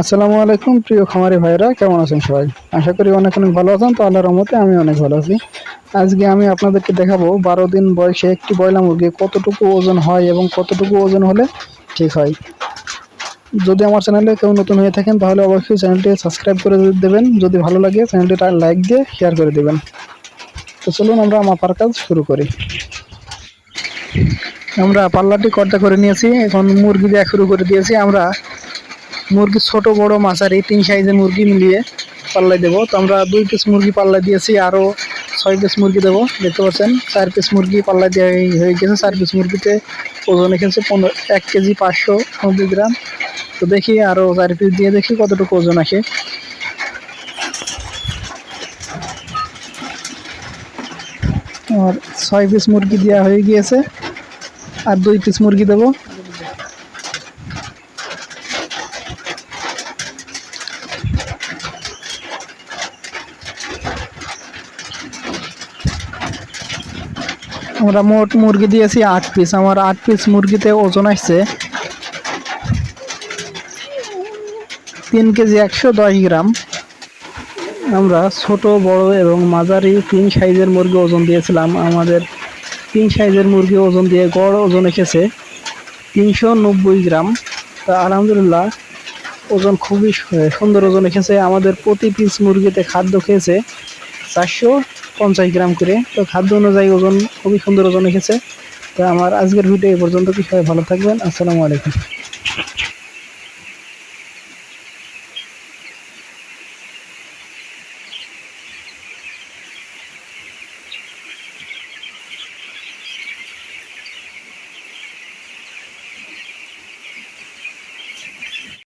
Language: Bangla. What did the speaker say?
আসসালামু আলাইকুম, প্রিয় খামারি ভাইরা কেমন আছেন সবাই? আশা করি অনেক অনেক ভালো আছেন, তো আল্লাহর রহমতে আমি অনেক ভালো আছি। আজকে আমি আপনাদেরকে দেখাবো বারো দিন বয়সে একটি বয়লা মুরগি কতটুকু ওজন হয় এবং কতটুকু ওজন হলে ঠিক হয়। যদি আমার চ্যানেলে কেউ নতুন হয়ে থাকেন, তাহলে অবশ্যই চ্যানেলটি সাবস্ক্রাইব করে দেবেন। যদি ভালো লাগে, চ্যানেলটি লাইক দিয়ে শেয়ার করে দেবেন। তো চলুন আমরা মাপার কাজ শুরু করি। আমরা পাল্লাটি কর্তা করে নিয়েছি, এখন মুরগি দেওয়া শুরু করে দিয়েছি। আমরা মুরগি ছোট, বড় মাঝারি তিন সাইজের মুরগি মিলিয়ে পাল্লাই দেবো। তো আমরা দুই পিস মুরগি পাল্লা দিয়েছি, আরও ছয় পিস মুরগি দেবো। দেখতে পাচ্ছেন, চার পিস মুরগি পাল্লা দেওয়া হয়ে- গেছে। চার পিস মুরগিতে ওজন এসেছে পনেরো এক কেজি পাঁচশো নব্বই গ্রাম। তো দেখি আরও চার পিস দিয়ে দেখি কতটুকু ওজন আসে। আর ছয় পিস মুরগি দেওয়া হয়ে গিয়েছে। আর দুই পিস মুরগি দেবো। আমরা মোট মুরগি দিয়েছি আট পিস আমার আট পিস মুরগিতে ওজন আসছে তিন কেজি একশো দশ গ্রাম। আমরা ছোট, বড় এবং মাঝারি তিন সাইজের মুরগি ওজন দিয়েছিলাম। আমাদের তিন সাইজের মুরগি ওজন দিয়ে গড় ওজন এসেছে তিনশো নব্বই গ্রাম। তা আলহামদুলিল্লাহ ওজন খুবই সুন্দর ওজন এসেছে। আমাদের প্রতি পিস মুরগিতে খাদ্য খেয়েছে চারশো পঞ্চাশ গ্রাম করে। তো খাদ্য অনুযায়ী ওজন খুবই সুন্দর ওজন রেখেছে তো আমার আজকের ভিডিও এই পর্যন্ত। সবাই ভালো থাকবেন। আসসালামু আলাইকুম।